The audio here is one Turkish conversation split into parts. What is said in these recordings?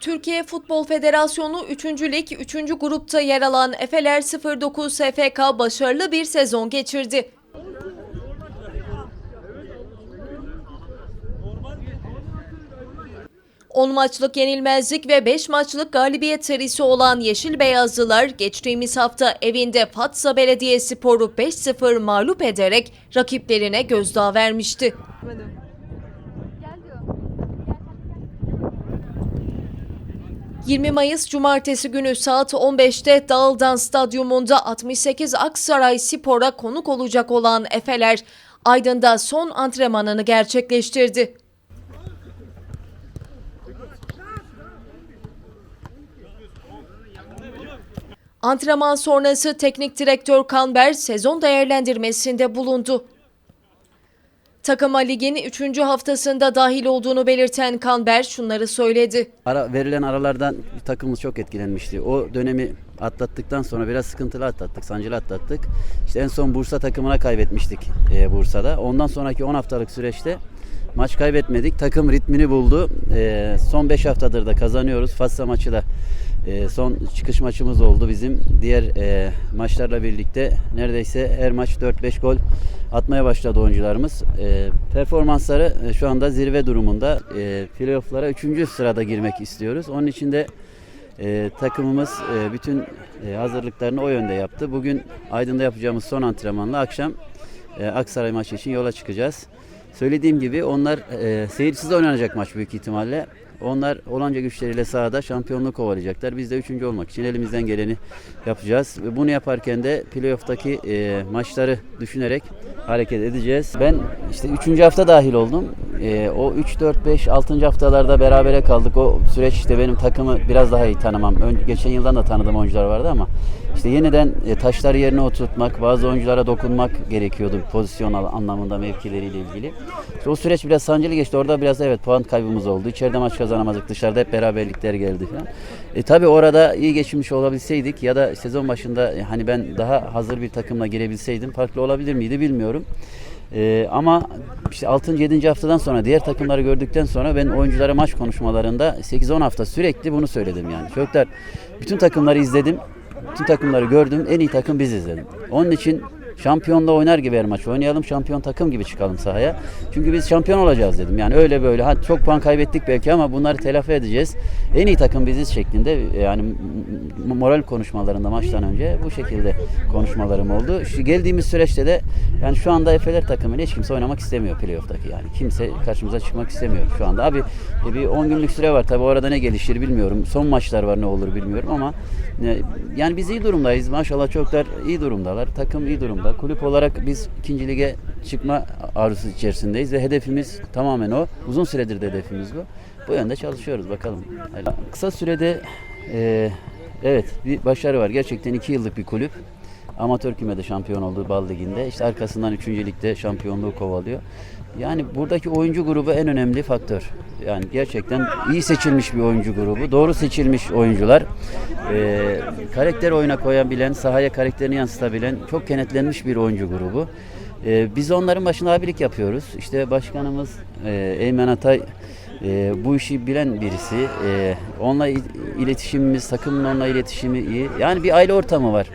Türkiye Futbol Federasyonu 3. Lig 3. grupta yer alan Efeler 09 SFK başarılı bir sezon geçirdi. On maçlık yenilmezlik ve 5 maçlık galibiyet serisi olan Yeşil Beyazlılar geçtiğimiz hafta evinde Fatsa Belediyespor'u 5-0 mağlup ederek rakiplerine gözdağı vermişti. 20 Mayıs Cumartesi günü saat 15'te Dağıldan Stadyumunda 68 Aksaray Spor'a konuk olacak olan Efeler, Aydın'da son antrenmanını gerçekleştirdi. Antrenman sonrası teknik direktör Kanber sezon değerlendirmesinde bulundu. Takıma ligin 3. haftasında dahil olduğunu belirten Kanber şunları söyledi. Ara, verilen aralardan takımımız çok etkilenmişti. O dönemi atlattıktan sonra biraz sıkıntılı atlattık, sancılı atlattık. İşte en son Bursa takımına kaybetmiştik e, Bursa'da. Ondan sonraki 10 haftalık süreçte maç kaybetmedik. Takım ritmini buldu. E, son 5 haftadır da kazanıyoruz. Fatsa maçı da e, son çıkış maçımız oldu bizim. Diğer e, maçlarla birlikte neredeyse her maç 4-5 gol atmaya başladı oyuncularımız. E, performansları e, şu anda zirve durumunda. E, playoff'lara 3. sırada girmek istiyoruz. Onun için de e, takımımız e, bütün e, hazırlıklarını o yönde yaptı. Bugün Aydın'da yapacağımız son antrenmanla akşam e, Aksaray maçı için yola çıkacağız. Söylediğim gibi onlar e, seyircisiz oynanacak maç büyük ihtimalle. Onlar olanca güçleriyle sahada şampiyonluğu kovalayacaklar. Biz de üçüncü olmak için elimizden geleni yapacağız. Ve bunu yaparken de playoff'taki e, maçları düşünerek hareket edeceğiz. Ben işte üçüncü hafta dahil oldum. E, o 3, 4, 5, 6. haftalarda berabere kaldık. O süreç işte benim takımı biraz daha iyi tanımam. Ön, geçen yıldan da tanıdığım oyuncular vardı ama işte yeniden e, taşları yerine oturtmak, bazı oyunculara dokunmak gerekiyordu pozisyon anlamında mevkileriyle ilgili. İşte o süreç biraz sancılı geçti. Orada biraz evet puan kaybımız oldu. İçeride maç kazanamadık. Dışarıda hep beraberlikler geldi falan. E, tabii orada iyi geçmiş olabilseydik ya da sezon başında e, hani ben daha hazır bir takımla girebilseydim farklı olabilir miydi bilmiyorum. Ee, ama işte 6. 7. haftadan sonra diğer takımları gördükten sonra ben oyunculara maç konuşmalarında 8-10 hafta sürekli bunu söyledim yani. Çocuklar bütün takımları izledim. Bütün takımları gördüm. En iyi takım biz izledim. Onun için şampiyonla oynar gibi her maç oynayalım. Şampiyon takım gibi çıkalım sahaya. Çünkü biz şampiyon olacağız dedim. Yani öyle böyle. Ha, çok puan kaybettik belki ama bunları telafi edeceğiz. En iyi takım biziz şeklinde yani moral konuşmalarında maçtan önce bu şekilde konuşmalarım oldu. Şu geldiğimiz süreçte de yani şu anda Efeler takımıyla hiç kimse oynamak istemiyor playoff'taki yani. Kimse karşımıza çıkmak istemiyor şu anda. Abi e, bir 10 günlük süre var. Tabi arada ne gelişir bilmiyorum. Son maçlar var ne olur bilmiyorum ama e, yani biz iyi durumdayız. Maşallah çoklar iyi durumdalar. Takım iyi durumda. Kulüp olarak biz ikinci lige çıkma arzusu içerisindeyiz ve hedefimiz tamamen o. Uzun süredir de hedefimiz bu. Bu yönde çalışıyoruz bakalım. Kısa sürede e, evet bir başarı var. Gerçekten iki yıllık bir kulüp. Amatör kümede şampiyon olduğu Bal Ligi'nde. İşte arkasından 3. ligde şampiyonluğu kovalıyor. Yani buradaki oyuncu grubu en önemli faktör. Yani gerçekten iyi seçilmiş bir oyuncu grubu. Doğru seçilmiş oyuncular. Ee, karakter oyuna koyabilen, sahaya karakterini yansıtabilen çok kenetlenmiş bir oyuncu grubu. Ee, biz onların başında abilik yapıyoruz. İşte başkanımız e, Eymen Atay e, bu işi bilen birisi. E, onunla il- iletişimimiz, takımın onunla iletişimi iyi. Yani bir aile ortamı var.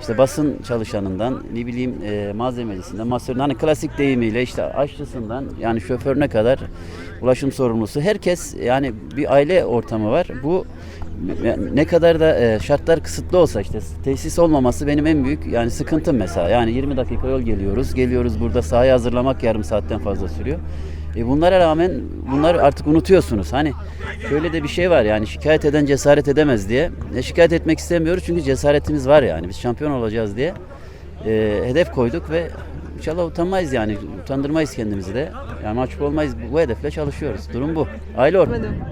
İşte basın çalışanından, ne bileyim e, malzemecisinden, masöründen, hani klasik deyimiyle işte aşçısından yani şoförüne kadar ulaşım sorumlusu. Herkes yani bir aile ortamı var. Bu ne kadar da e, şartlar kısıtlı olsa işte tesis olmaması benim en büyük yani sıkıntım mesela. Yani 20 dakika yol geliyoruz. Geliyoruz burada sahayı hazırlamak yarım saatten fazla sürüyor. E bunlara rağmen bunları artık unutuyorsunuz. Hani şöyle de bir şey var yani şikayet eden cesaret edemez diye. E, şikayet etmek istemiyoruz çünkü cesaretimiz var yani. Biz şampiyon olacağız diye e, hedef koyduk ve inşallah utanmayız yani. Utandırmayız kendimizi de. Yani mahcup olmayız. Bu hedefle çalışıyoruz. Durum bu. Ortamı.